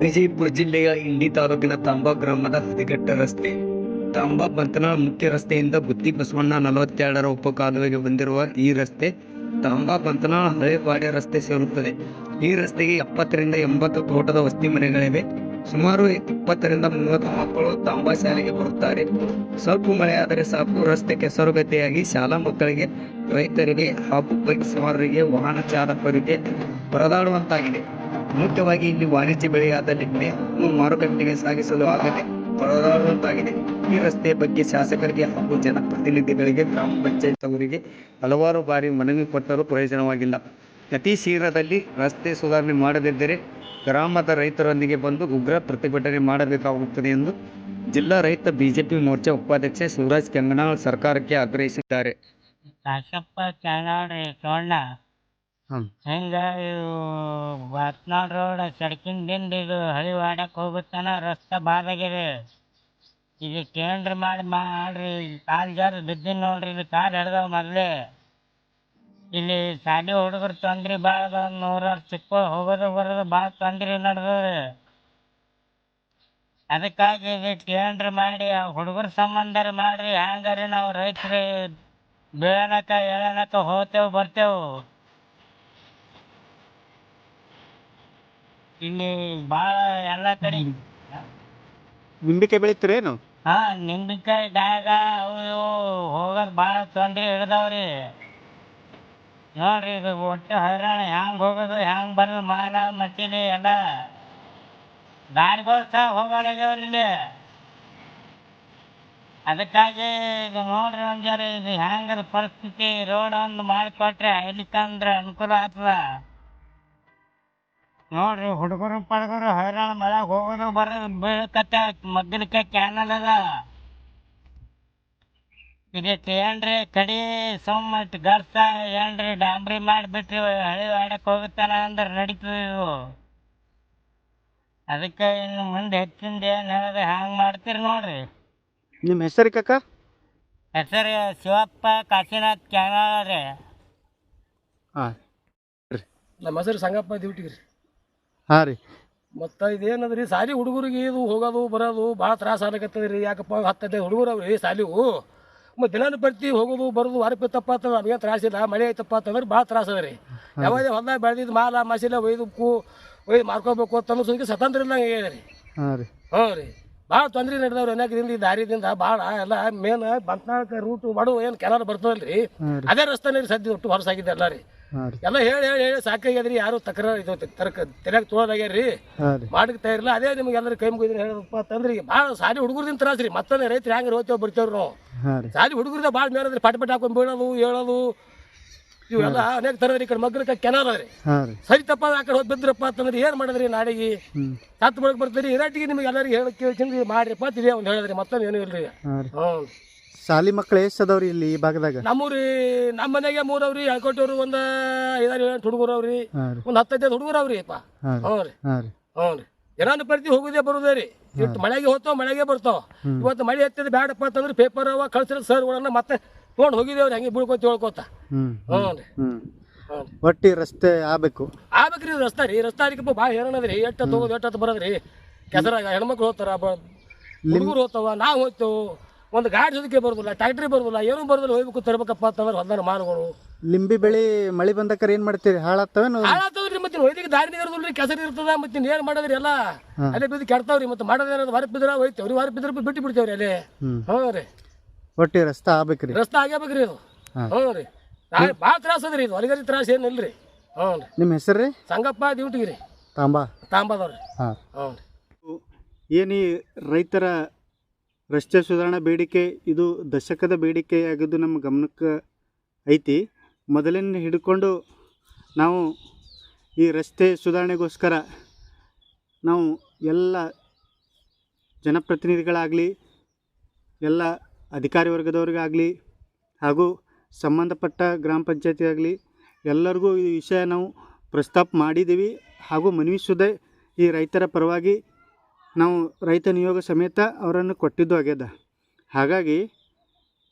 ವಿಜಯಪುರ ಜಿಲ್ಲೆಯ ಇಂಡಿ ತಾಲೂಕಿನ ತಾಂಬಾ ಗ್ರಾಮದ ಹದಿಗೆಟ್ಟ ರಸ್ತೆ. ತಾಂಬಾ ಬಂತನ ಮುಖ್ಯ ರಸ್ತೆಯಿಂದ ಬುತ್ತಿ ಬಸವಣ್ಣ ನಲವತ್ತೆರಡರ ಉಪಕಾಲುವೆಗೆ ಬಂದಿರುವ ಈ ರಸ್ತೆ ತಾಂಬಾ ಬಂತನಾಳ ಹಳೆಪಾಡ್ಯ ರಸ್ತೆ ಸೇರುತ್ತದೆ. ಈ ರಸ್ತೆಗೆ ಎಪ್ಪತ್ತರಿಂದ ಎಂಬತ್ತು ತೋಟದ ವಸತಿ ಮನೆಗಳಿವೆ. ಸುಮಾರು ಇಪ್ಪತ್ತರಿಂದ ಮೂವತ್ತು ಮಕ್ಕಳು ತಾಂಬಾ ಶಾಲೆಗೆ ಬರುತ್ತಾರೆ. ಸ್ವಲ್ಪ ಮಳೆಯಾದರೆ ಸಾಕು, ರಸ್ತೆ ಕೆಸರುಗತೆಯಾಗಿ ಶಾಲಾ ಮಕ್ಕಳಿಗೆ, ರೈತರಿಗೆ ಹಾಗೂ ಬೈಕ್ ಸವಾರರಿಗೆ ವಾಹನ ಚಾಲಕರಿಗೆ ಪರದಾಡುವಂತಾಗಿದೆ. ಮುಖ್ಯವಾಗಿ ಇಲ್ಲಿ ವಾಣಿಜ್ಯ ಬೆಳೆಯಾದ ಲಿಂಬೆ ಮಾರುಕಟ್ಟೆಗೆ ಸಾಗಿಸಲು ಆಗದೆ ಪರದಾಡುವಂತಾಗಿದೆ. ಈ ರಸ್ತೆಯ ಬಗ್ಗೆ ಶಾಸಕರಿಗೆ ಹಾಗೂ ಜನಪ್ರತಿನಿಧಿಗಳಿಗೆ ಗ್ರಾಮ ಪಂಚಾಯತ್ ಅವರಿಗೆ ಹಲವಾರು ಬಾರಿ ಮನವಿ ಕೊಟ್ಟರೂ ಪ್ರಯೋಜನವಾಗಿಲ್ಲ. ಅತಿ ಶೀಘ್ರದಲ್ಲಿ ರಸ್ತೆ ಸುಧಾರಣೆ ಮಾಡದಿದ್ದರೆ ಗ್ರಾಮದ ರೈತರೊಂದಿಗೆ ಬಂದು ಉಗ್ರ ಪ್ರತಿಭಟನೆ ಮಾಡಬೇಕಾಗುತ್ತದೆ ಎಂದು ಜಿಲ್ಲಾ ರೈತ ಬಿಜೆಪಿ ಮೋರ್ಚಾ ಉಪಾಧ್ಯಕ್ಷ ಶಿವರಾಜ್ ಕಂಗನಾಳ್ ಸರ್ಕಾರಕ್ಕೆ ಆಗ್ರಹಿಸಿದ್ದಾರೆ. ಹಿಂಗ ಇವು ಬಾತ್ನಾಳ್ ರೋಡ್ ಸಡ್ಕಿಂದಿಂದ ಇದು ಹಳಿವಾಡಕ್ಕೆ ಹೋಗುತ್ತಾನ ರಸ್ತೆ ಬಾದಾಗಿದೆ ಇದು ಕೇಂದ್ರ ಮಾಡಿ ಮಾಡ್ರಿ. ಕಾಲ್ ಜಾರ ಬಿದ್ದಿನ ನೋಡ್ರಿ, ಇದು ಕಾಲು ಹಿಡ್ದವ ಮೊದಲೇ. ಇಲ್ಲಿ ಶಾಲೆ ಹುಡುಗರು ತೊಂದ್ರೆ ಭಾಳ ಅದ ನೂರಾರು ಚಿಕ್ಕ ಹೋಗೋದು ಬರೋದು ಭಾಳ ತೊಂದ್ರೆ ನಡೆದದ ಅದಕ್ಕಾಗಿ ಇದು ಟೇಂಡ್ರ್ ಮಾಡಿ, ಆ ಹುಡುಗರ ಸಂಬಂಧ ಮಾಡ್ರಿ. ಹ್ಯಾಂಗಾರಿ ನಾವು ರೈತರು, ಬೆಳೆನಕ, ಎಳೆನಕ ಹೋಗ್ತೇವೆ ಬರ್ತೇವೆ. ಇಲ್ಲಿ ಭಾಳ ಎಲ್ಲಾ ಕಡೆ ನಿಂಬಿಕಾಯಿ ಬೆಳಿತೀರೇನು ಹಾ ನಿಂಬಿಕಾಯಿ ಡ್ಯಾಗ ಅವು ಇವು ಹೋಗೋದು ಭಾಳ ತೊಂದ್ರೆ ಹಿಡ್ದಾವ್ರಿ. ನೋಡ್ರಿ ಇದು ಒಟ್ಟು ಹೈರಾಣ ಹೆಂಗ್ ಹೋಗೋದು ಹ್ಯಾಂಗ್ ಬರೋದು ಮಾಲ ಮಟ್ಟಿಲಿ ಎಲ್ಲ. ದಾರಿಗಳು ಹೋಗಾಡಿದೇವ್ರಿ ಇಲ್ಲಿ. ಅದಕ್ಕಾಗಿ ಇದು ನೋಡ್ರಿ ಒಂದ್ ಜರ ಇದು ಹ್ಯಾಂಗದ ಪರಿಸ್ಥಿತಿ ರೋಡ್ ಒಂದು ಮಾಡಿಕೊಟ್ರೆ ಇಲ್ಲಿಕಂದ್ರೆ ಅನುಕೂಲ ಆಗ್ತದ. ನೋಡ್ರಿ ಹುಡುಗರು ಪಡಗರು ಹೈರಾಣ ಮಳೆ ಹೋಗೋದು ಬರೋದು ಬೀಳಕತ್ತ ಮಗ್ಗಲಕ್ಕೆ ಕ್ಯಾನಲ್ ಅದ. ಇದಕ್ಕೆ ಏನ್ರಿ ಕಡಿ ಸೊಮ್ಮಟ್ ಗರ್ಸ ಏನ್ರಿ ಡಾಂಬ್ರಿ ಮಾಡಿಬಿಟ್ರಿ ಹಳಿ ಆಡಕ್ಕೆ ಹೋಗುತ್ತಾನ ಅಂದ್ರೆ ನಡೀತದೆ ಇವು ಅದಕ್ಕೆ ಇನ್ನು ಮುಂದೆ ಹೆಚ್ಚಿಂದ ಏನು ಹೇಳೋದು ಹ್ಯಾಂಗ ಮಾಡ್ತೀರಿ ನೋಡ್ರಿ. ನಿಮ್ಮ ಹೆಸರು ಕಕ್ಕ ಹೆಸರು ಶಿವಪ್ಪ ಕಾಶಿನಾಥ್ ಕ್ಯಾನಲ್ ರೀ. ಹಾಂ. ನಮ್ಮ ಹೆಸರು ಸಂಗಪ್ಪ ರೀ ಹಾಂ ರೀ. ಮತ್ತು ಇದೇನದ್ರಿ ಸಾಲಿ ಹುಡುಗರಿಗೆ ಇದು ಹೋಗೋದು ಬರೋದು ಭಾಳ ತ್ರಾಸ ಆಗ್ಲಕತ್ತದ ರೀ ಯಾಕಪ್ಪ ಹತ್ತು ಹದಿನೈದು ಹುಡುಗರು ಅವ್ರಿ ಸಾಲಿವು ಮತ್ತು ದಿನಾನು ಬರ್ತಿ ಹೋಗೋದು ಬರೋದು ವಾರಕ್ಕೆ ತಪ್ಪ ಅಂತಂದ್ರೆ ನಮಗೆ ತ್ರಾಸಿಲ್ಲ ಮಳೆ ಐತಪ್ಪ ಅಂತಂದ್ರೆ ಭಾಳ ತ್ರಾಸ ಅದ ರೀ. ಯಾವಾಗ ಹೊಲ್ದಾಗ ಬೆಳೆದಿದ್ದು ಮಾಲ ಮಸಿಲ ಒಯ್ದಕ್ಕೂ ಒಯ್ದು ಮಾರ್ಕೋಬೇಕು ಅಂತ ಅನ್ನೋ ಸುದ್ದಿಗೆ ಸ್ವತಂತ್ರ ಇಲ್ಲ ಆಗ್ಯದ ರೀ. ಹಾಂ ರೀ. ಹ್ಞೂ ರೀ. ಭಾಳ ತೊಂದ್ರೆ ನಡೆದವ್ರು ಏನಾಗಿದಿಂದ ಈ ದಾರಿದಿಂದ ಭಾಳ ಎಲ್ಲ ಮೇನ್ ಬಂತ್ನಾಳಕ್ಕೆ ರೂಟು ಮಾಡು ಏನು ಕೆನಾಲ್ ಬರ್ತದಲ್ಲ ರೀ. ಅದೇ ರಸ್ತೆನೇ ರೀ ಸದ್ಯ ಒಟ್ಟು ಹೊರಸಾಗಿದೆ ಎಲ್ಲ ರೀ. ಎಲ್ಲ ಹೇಳಿ ಹೇಳಿ ಹೇಳಿ ಸಾಕಾಗ್ಯದ್ರಿ ಯಾರು ತಕರಾರು ಇದು ತರಕ ತಿನ್ನಕ್ ತೊಳೋದಾಗ್ಯಾರಿ ಮಾಡಕ್ ತಯಾರಿಲ್ಲ ಅದೇ ನಿಮ್ಗೆ ಎಲ್ಲರೂ ಕೈ ಮುಗಿದ್ರೆ ಹೇಳಪ್ಪ ಅಂತಂದ್ರೆ ಈಗ ಭಾಳ ಸಾಲಿ ಹುಡುಗರ್ದಿಂದ ತ್ರಾಸ ರೀ ಮತ್ತೊಂದು ರೈತರು ಹೆಂಗೆ ಹೋಗ್ತೇವೆ ಬರ್ತೇವ್ರಿ ನಾವು. ಸಾಲಿ ಹುಡುಗರ್ದ ಭಾಳ ಮೇಲದ್ರಿ ಪಟ್ ಪಟ್ ಹಾಕೊಂಡು ಬೀಳೋದು ಹೇಳೋದು ಇವೆಲ್ಲ ಅನೇಕ ತರದ್ರಿ ಈ ಕಡೆ ಮಗ್ಗಲಕ್ಕೆ ಕೆನಾಲ್ ಅದ ರೀ. ಸರಿ ತಪ್ಪ ಆ ಕಡೆ ಹೋಗಿ ಬಿದ್ರಪ್ಪ ಅಂತಂದ್ರೆ ಏನು ಮಾಡಿದ್ರಿ ನಾಡಿಗೆ? ಸತ್ತು ಬಳಕೆ ಬರ್ತೀರಿ ಇರಾಟಿಗೆ ನಿಮ್ಗೆ ಎಲ್ಲರಿಗೂ ಹೇಳಿ ಕೇಳ್ಕೊಂಡು ಮಾಡ್ರಿಪ್ಪ ಅಂತ ಇದೇ ಒಂದು ಹೇಳಿದ್ರಿ ಮತ್ತೊಂದು ಏನೂ ಇಲ್ರಿ. ಹ್ಞೂ ಶಾಲಿ ಮಕ್ಳು ಎಷ್ಟು ಅದಾವ್ರಿ ಇಲ್ಲಿ ಈ ಭಾಗದಾಗ? ನಮ್ಮೂರಿ ನಮ್ಮ ಮನೆಗೆ ಮೂರವ್ರಿ ಹಳ್ಕೋಟಿಯವ್ರು ಒಂದ ಐದಾರು ಏಳು ಹುಡುಗರು ಅವ್ರಿ ಒಂದ್ ರೀ. ಒಂದು ಹತ್ತೈದು ಹುಡುಗರು ಅವ್ರಿ ಅಪ್ಪ. ಹಾಂ ಹ್ಞೂ ರೀ. ಹಾಂ ರೀ. ಹ್ಞೂ ರೀ. ದಿನಾನು ಪ್ರತಿ ಹೋಗುದೇ ಬರುದೇ ರೀ. ಇಟ್ಟು ಮಳೆಗೆ ಹೋಗ್ತಾವ ಮಳೆಗೆ ಬರ್ತಾವ ಇವತ್ತು ಮಳೆ ಹತ್ತಿದ್ ಬ್ಯಾಡಪ್ಪ ಅಂತಂದ್ರೆ ಪೇಪರ್ ಅವ ಕಳ್ಸಿರೋ ಸರ್ಗಳನ್ನ ಮತ್ತೆ ತೊಗೊಂಡು ಹೋಗಿದೇವ್ರಿ ಹಂಗೆ ಬೀಳ್ಕೊತ ಹೇಳ್ಕೊತ. ಹ್ಞೂ ಹ್ಞೂ ರೀ. ಹ್ಞೂ ಒಟ್ಟಿ ರಸ್ತೆ ಆಗಬೇಕು. ಆಗ್ಬೇಕ್ರಿ ಇದು ರಸ್ತಾ ರೀ. ರಸ್ತೆ ಅದಕ್ಕೆ ಭಾಳ ಹೇರಣದ್ರಿ ಎಟ್ಟ ಹೋಗೋದು ಎಟ್ಟ ಬರೋದ್ರಿ ಕೆಸರಾಗ ಹೆಣ್ಮಕ್ಳು ಹೋಗ್ತಾರ ಹುಡುಗರು ಹೋಗ್ತಾವ ನಾವು ಹೋಗ್ತೇವೆ. ಒಂದು ಗಾಡಿ ಜೊತೆಗೆ ಬರೋದಿಲ್ಲ ಟ್ಯಾಕ್ಟ್ರಿ ಬರೋದಿಲ್ಲ ಏನು ಬರೋದಿಲ್ಲ ಹೋಗ್ಬೇಕು ತರ್ಬೇಕಪ್ಪ ಅಂತಂದ್ರೆ ಹೊಲ್ದಾನ ಮಾರುಗಳು ಲಿಂಬಿ ಬೆಳೆ ಮಳೆ ಬಂದಕ್ಕಾರ ಏನ್ ಮಾಡ್ತೀರಿ? ಹಾಳಾಗ್ತವೇನು ಹಾಳಾಗ್ತದ್ರಿ ಮತ್ತೆ ಹೊಯ್ದಿಗೆ ದಾರಿ ಇರೋದಿಲ್ರಿ ಕೆಸರಿ ಇರ್ತದ ಮತ್ತೆ ಏನ್ ಮಾಡೋದ್ರಿ ಎಲ್ಲ? ಅದೇ ಅಲ್ಲೇ ಬಿದ್ದು ಕೆಡ್ತಾವ್ರಿ ಮತ್ತೆ ಮಾಡೋದೇನಾದ್ರು ಹೊರಗೆ ಬಿದ್ರ ಹೋಯ್ತೇವ್ರಿ ಹೊರಗೆ ಬಿದ್ರ ಬಿಟ್ಟು ಬಿಡ್ತೇವ್ರಿ ಅಲ್ಲೇ. ಹ್ಞೂ ರೀ. ಒಟ್ಟಿ ರಸ್ತೆ ಆಗ್ಬೇಕ್ರಿ. ರಸ್ತೆ ಆಗ್ಯಾಬೇಕ್ರಿ ಇದು. ಹ್ಞೂ ರೀ. ಭಾಳ ತ್ರಾಸ ಅದ್ರಿ ಇದು ಹೊಲಗರಿ ತ್ರಾಸ ಏನಿಲ್ರಿ ಹ್ಞೂ ರೀ. ನಿಮ್ಮ ಹೆಸರು ರೀ ಸಂಗಪ್ಪ ಡ್ಯೂಟಿಗೆ ರೀ. ತಾಂಬಾ. ತಾಂಬದವ್ರಿ. ಹಾಂ. ಹ್ಞೂ ರೀ. ಏನು ಈ ರೈತರ ರಸ್ತೆ ಸುಧಾರಣಾ ಬೇಡಿಕೆ, ಇದು ದಶಕದ ಬೇಡಿಕೆಯಾಗಿದ್ದು ನಮ್ಮ ಗಮನಕ್ಕೆ ಐತಿ. ಮೊದಲಿನ ಹಿಡ್ಕೊಂಡು ನಾವು ಈ ರಸ್ತೆ ಸುಧಾರಣೆಗೋಸ್ಕರ ನಾವು ಎಲ್ಲ ಜನಪ್ರತಿನಿಧಿಗಳಾಗಲಿ, ಎಲ್ಲ ಅಧಿಕಾರಿ ವರ್ಗದವ್ರಿಗಾಗಲಿ ಹಾಗೂ ಸಂಬಂಧಪಟ್ಟ ಗ್ರಾಮ ಪಂಚಾಯತಿ ಆಗಲಿ ಎಲ್ಲರಿಗೂ ಈ ವಿಷಯ ನಾವು ಪ್ರಸ್ತಾಪ ಮಾಡಿದ್ದೀವಿ ಹಾಗೂ ಮನವಿ ಸುದೆ ಈ ರೈತರ ಪರವಾಗಿ ನಾವು ರೈತ ನಿಯೋಗ ಸಮೇತ ಅವರನ್ನು ಕೊಟ್ಟಿದ್ದು ಆಗ್ಯದ. ಹಾಗಾಗಿ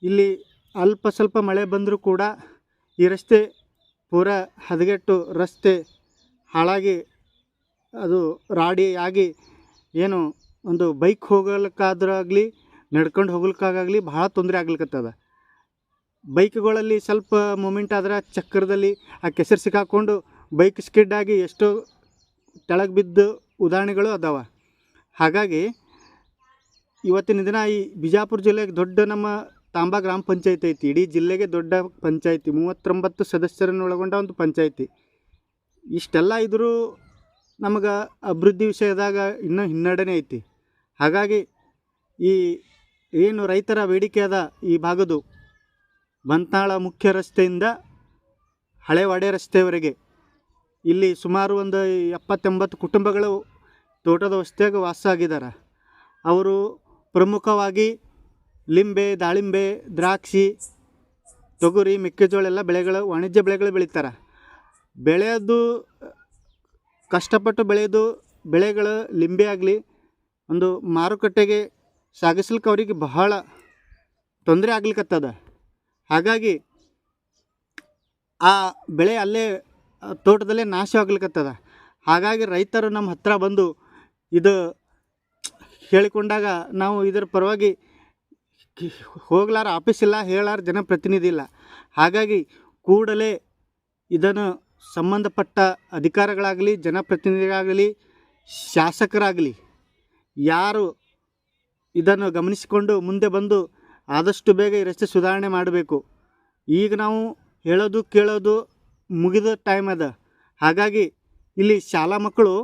ಇಲ್ಲಿ ಅಲ್ಪ ಸ್ವಲ್ಪ ಮಳೆ ಬಂದರೂ ಕೂಡ ಈ ರಸ್ತೆ ಪೂರ ಹದಗೆಟ್ಟು ರಸ್ತೆ ಹಾಳಾಗಿ ಅದು ರಾಡಿಯಾಗಿ ಏನು ಒಂದು ಬೈಕ್ ಹೋಗಲಿಕ್ಕಾದ್ರಾಗಲಿ ನಡ್ಕೊಂಡು ಹೋಗ್ಲಿಕ್ಕಾಗಲಿ ಭಾಳ ತೊಂದರೆ ಆಗ್ಲಿಕತ್ತದ. ಬೈಕ್ಗಳಲ್ಲಿ ಸ್ವಲ್ಪ ಮೂಮೆಂಟ್ ಆದ್ರೆ ಚಕ್ರದಲ್ಲಿ ಆ ಕೆಸರು ಸಿಕ್ಕಾಕೊಂಡು ಬೈಕ್ ಸ್ಕಿಡ್ ಆಗಿ ಎಷ್ಟೋ ಕೆಳಗೆ ಬಿದ್ದು ಉದಾಹರಣೆಗಳು ಅದಾವ. ಹಾಗಾಗಿ ಇವತ್ತಿನ ದಿನ ಈ ಬಿಜಾಪುರ ಜಿಲ್ಲೆಗೆ ದೊಡ್ಡ ನಮ್ಮ ತಾಂಬಾ ಗ್ರಾಮ ಪಂಚಾಯತಿ ಐತಿ. ಇಡೀ ಜಿಲ್ಲೆಗೆ ದೊಡ್ಡ ಪಂಚಾಯತಿ, ಮೂವತ್ತೊಂಬತ್ತು ಸದಸ್ಯರನ್ನು ಒಳಗೊಂಡ ಒಂದು ಪಂಚಾಯತಿ. ಇಷ್ಟೆಲ್ಲ ಇದ್ದರೂ ನಮಗೆ ಅಭಿವೃದ್ಧಿ ವಿಷಯದಾಗ ಇನ್ನೂ ಹಿನ್ನಡೆನೇ ಐತಿ. ಹಾಗಾಗಿ ಈ ಏನು ರೈತರ ಬೇಡಿಕೆ ಅದ ಈ ಭಾಗದು ಬಂತಾಳ ಮುಖ್ಯ ರಸ್ತೆಯಿಂದ ಹಳೆ ವಾಡೆ ರಸ್ತೆಯವರೆಗೆ ಇಲ್ಲಿ ಸುಮಾರು ಒಂದು ಎಪ್ಪತ್ತೆಂಬತ್ತು ಕುಟುಂಬಗಳು ತೋಟದ ವಸ್ತಿಯಾಗ ವಾಸ ಆಗಿದ್ದಾರೆ ಅವರು ಪ್ರಮುಖವಾಗಿ ಲಿಂಬೆ, ದಾಳಿಂಬೆ, ದ್ರಾಕ್ಷಿ, ತೊಗರಿ, ಮೆಕ್ಕೆಜೋಳ ಎಲ್ಲ ಬೆಳೆಗಳು, ವಾಣಿಜ್ಯ ಬೆಳೆಗಳು ಬೆಳೀತಾರೆ. ಬೆಳೆಯೋದು ಕಷ್ಟಪಟ್ಟು ಬೆಳೆಯೋದು ಬೆಳೆಗಳು ಲಿಂಬೆ ಆಗಲಿ ಒಂದು ಮಾರುಕಟ್ಟೆಗೆ ಸಾಗಿಸ್ಲಿಕ್ಕೆ ಅವರಿಗೆ ಬಹಳ ತೊಂದರೆ ಆಗ್ಲಿಕ್ಕತ್ತದ ಹಾಗಾಗಿ ಆ ಬೆಳೆ ಅಲ್ಲೇ, ತೋಟದಲ್ಲೇ ನಾಶ ಹಾಗಾಗಿ ರೈತರು ನಮ್ಮ ಹತ್ತಿರ ಬಂದು ಇದು ಹೇಳಿಕೊಂಡಾಗ ನಾವು ಇದರ ಪರವಾಗಿ ಹೋಗ್ಲಾರ ಆಫೀಸ್ ಇಲ್ಲ ಹೇಳಾರ ಜನಪ್ರತಿನಿಧಿ ಇಲ್ಲ. ಹಾಗಾಗಿ ಕೂಡಲೇ ಇದನ್ನು ಸಂಬಂಧಪಟ್ಟ ಅಧಿಕಾರಿಗಳಾಗಲಿ, ಜನಪ್ರತಿನಿಧಿಗಳಾಗಲಿ, ಶಾಸಕರಾಗಲಿ, ಯಾರು ಇದನ್ನು ಗಮನಿಸಿಕೊಂಡು ಮುಂದೆ ಬಂದು ಆದಷ್ಟು ಬೇಗ ಈ ರಸ್ತೆ ಸುಧಾರಣೆ ಮಾಡಬೇಕು. ಈಗ ನಾವು ಹೇಳೋದು ಕೇಳೋದು ಮುಗಿದ ಟೈಮ್ ಅದ. ಹಾಗಾಗಿ ಇಲ್ಲಿ ಶಾಲಾ ಮಕ್ಕಳು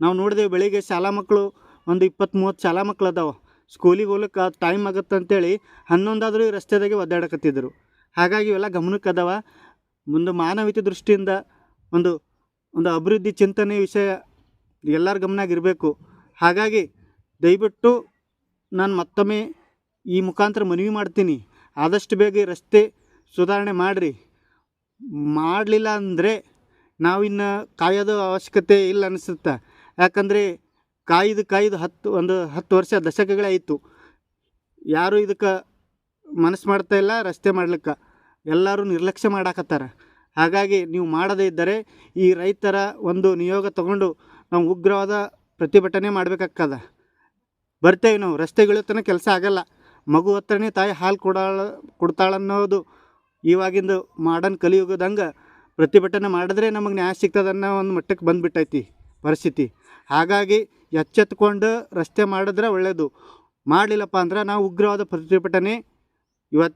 ನಾವು ನೋಡಿದೆವು ಬೆಳಿಗ್ಗೆ ಶಾಲಾ ಮಕ್ಕಳು ಒಂದು ಇಪ್ಪತ್ತು ಮೂವತ್ತು ಶಾಲಾ ಮಕ್ಕಳು ಅದಾವೆ. ಸ್ಕೂಲಿಗೆ ಹೋಗ್ಲಿಕ್ಕೆ ಟೈಮ್ ಆಗುತ್ತೆ ಅಂತೇಳಿ ಹನ್ನೊಂದಾದರೂ ಈ ರಸ್ತೆದಾಗೆ ಒದ್ದಾಡಕತ್ತಿದ್ದರು ಹಾಗಾಗಿ ಇವೆಲ್ಲ ಗಮನಕ್ಕೆ ಅದಾವ. ಒಂದು ಮಾನವೀಯತೆ ದೃಷ್ಟಿಯಿಂದ ಒಂದು ಒಂದು ಅಭಿವೃದ್ಧಿ ಚಿಂತನೆ ವಿಷಯ ಎಲ್ಲರ ಗಮನಾಗಿರಬೇಕು ಹಾಗಾಗಿ ದಯವಿಟ್ಟು ನಾನು ಮತ್ತೊಮ್ಮೆ ಈ ಮುಖಾಂತರ ಮನವಿ ಮಾಡ್ತೀನಿ. ಆದಷ್ಟು ಬೇಗ ಈ ರಸ್ತೆ ಸುಧಾರಣೆ ಮಾಡಿರಿ. ಮಾಡಲಿಲ್ಲ ಅಂದರೆ ನಾವಿನ್ನು ಕಾಯೋದು ಅವಶ್ಯಕತೆ ಇಲ್ಲ ಅನಿಸುತ್ತೆ? ಯಾಕಂದರೆ ಕಾಯ್ದು ಕಾಯ್ದು ಹತ್ತು, ಒಂದು ಹತ್ತು ವರ್ಷ ದಶಕಗಳೇ ಆಯಿತು. ಯಾರೂ ಇದಕ್ಕೆ ಮನಸ್ಸು ಮಾಡ್ತಾ ಇಲ್ಲ, ರಸ್ತೆ ಮಾಡ್ಲಿಕ್ಕೆ. ಎಲ್ಲರೂ ನಿರ್ಲಕ್ಷ್ಯ ಮಾಡಾಕತ್ತಾರ. ಹಾಗಾಗಿ ನೀವು ಮಾಡದೇ ಇದ್ದರೆ ಈ ರೈತರ ಒಂದು ನಿಯೋಗ ತಗೊಂಡು ನಾವು ಉಗ್ರವಾದ ಪ್ರತಿಭಟನೆ ಮಾಡಬೇಕಾಗ್ತದ. ಬರ್ತೇವೆ ನಾವು. ರಸ್ತೆಗಳ ತನಕ ಕೆಲಸ ಆಗಲ್ಲ. ಮಗು ಹತ್ರನೇ ತಾಯಿ ಹಾಲು ಕೊಡಾಳ ಕೊಡ್ತಾಳನ್ನೋದು ಇವಾಗಿಂದು ಮಾಡರ್ನ್ ಕಲಿಯುಗದಂಗೆ ಪ್ರತಿಭಟನೆ ಮಾಡಿದ್ರೆ ನಮಗೆ ನ್ಯಾಯ ಸಿಗ್ತದೆ ಅನ್ನೋ ಒಂದು ಮಟ್ಟಕ್ಕೆ ಬಂದುಬಿಟ್ಟೈತಿ ಪರಿಸ್ಥಿತಿ. ಹಾಗಾಗಿ ಎಚ್ಚೆತ್ಕೊಂಡು ರಸ್ತೆ ಮಾಡಿದ್ರೆ ಒಳ್ಳೆಯದು ಮಾಡಲಿಲ್ಲಪ್ಪ ಅಂದ್ರೆ ನಾವು ಉಗ್ರವಾದ ಪ್ರತಿಭಟನೆ ಇವತ್ತು